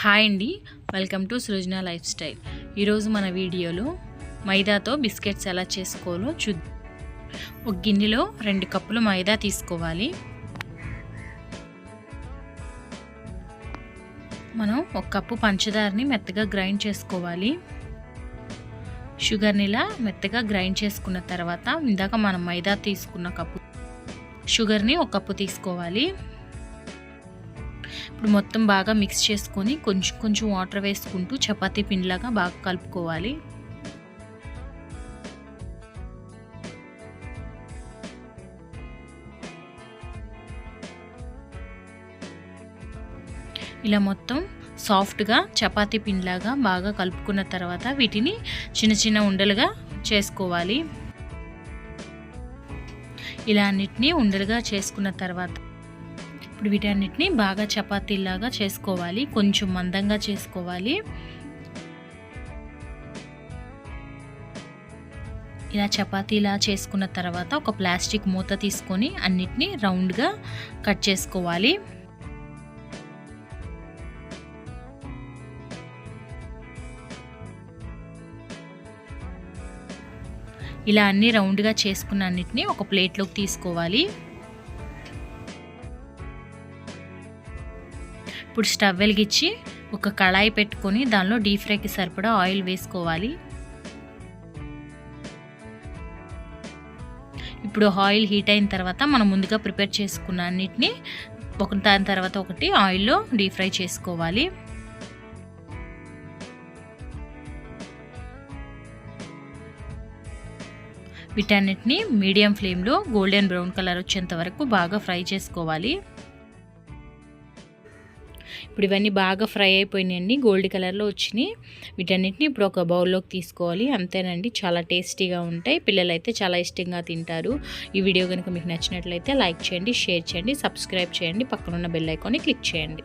Hi అండి. Welcome to Srujana lifestyle. ఈరోజు మన వీడియోలో మైదాతో బిస్కెట్స్ ఎలా చేసుకోవాలో చూద్దాం. ఒక గిన్నెలో రెండు కప్పులు మైదా తీసుకోవాలి. మనం ఒక కప్పు పంచదారని మెత్తగా గ్రైండ్ చేసుకోవాలి. షుగర్ని ఇలా మెత్తగా గ్రైండ్ చేసుకున్న తర్వాత ఇందాక మనం మైదా తీసుకున్న కప్పు షుగర్ని ఒక కప్పు తీసుకోవాలి. ఇప్పుడు మొత్తం బాగా మిక్స్ చేసుకొని కొంచెం కొంచెం వాటర్ వేసుకుంటూ చపాతీ పిండిలాగా బాగా కలుపుకోవాలి. ఇలా మొత్తం సాఫ్ట్గా చపాతీ పిండిలాగా బాగా కలుపుకున్న తర్వాత వీటిని చిన్న చిన్న ఉండలుగా చేసుకోవాలి. ఇలా అన్నిటినీ ఉండలుగా చేసుకున్న తర్వాత ఇప్పుడు వీటన్నిటిని బాగా చపాతీలాగా చేసుకోవాలి. కొంచెం మందంగా చేసుకోవాలి. ఇలా చపాతీలా చేసుకున్న తర్వాత ఒక ప్లాస్టిక్ మూత తీసుకొని అన్నిటినీ రౌండ్గా కట్ చేసుకోవాలి. ఇలా అన్ని రౌండ్గా చేసుకున్న అన్నిటిని ఒక ప్లేట్లోకి తీసుకోవాలి. ఇప్పుడు స్టవ్ వెలిగించి ఒక కళాయి పెట్టుకొని దానిలో డీప్ ఫ్రైకి సరిపడా ఆయిల్ వేసుకోవాలి. ఇప్పుడు ఆయిల్ హీట్ అయిన తర్వాత మనం ముందుగా ప్రిపేర్ చేసుకున్న అన్నిటిని ఒక దాని తర్వాత ఒకటి ఆయిల్లో డీప్ ఫ్రై చేసుకోవాలి. వీటన్నిటిని మీడియం ఫ్లేమ్లో గోల్డెన్ బ్రౌన్ కలర్ వచ్చేంత వరకు బాగా ఫ్రై చేసుకోవాలి. ఇప్పుడు ఇవన్నీ బాగా ఫ్రై అయిపోయినాయండి గోల్డ్ కలర్లో వచ్చినాయి. వీటన్నిటిని ఇప్పుడు ఒక బౌల్లోకి తీసుకోవాలి. అంతేనండి చాలా టేస్టీగా ఉంటాయి. పిల్లలు అయితే చాలా ఇష్టంగా తింటారు. ఈ వీడియో కనుక మీకు నచ్చినట్లయితే లైక్ చేయండి షేర్ చేయండి సబ్స్క్రైబ్ చేయండి. పక్కనున్న బెల్ ఐకాన్ని క్లిక్ చేయండి.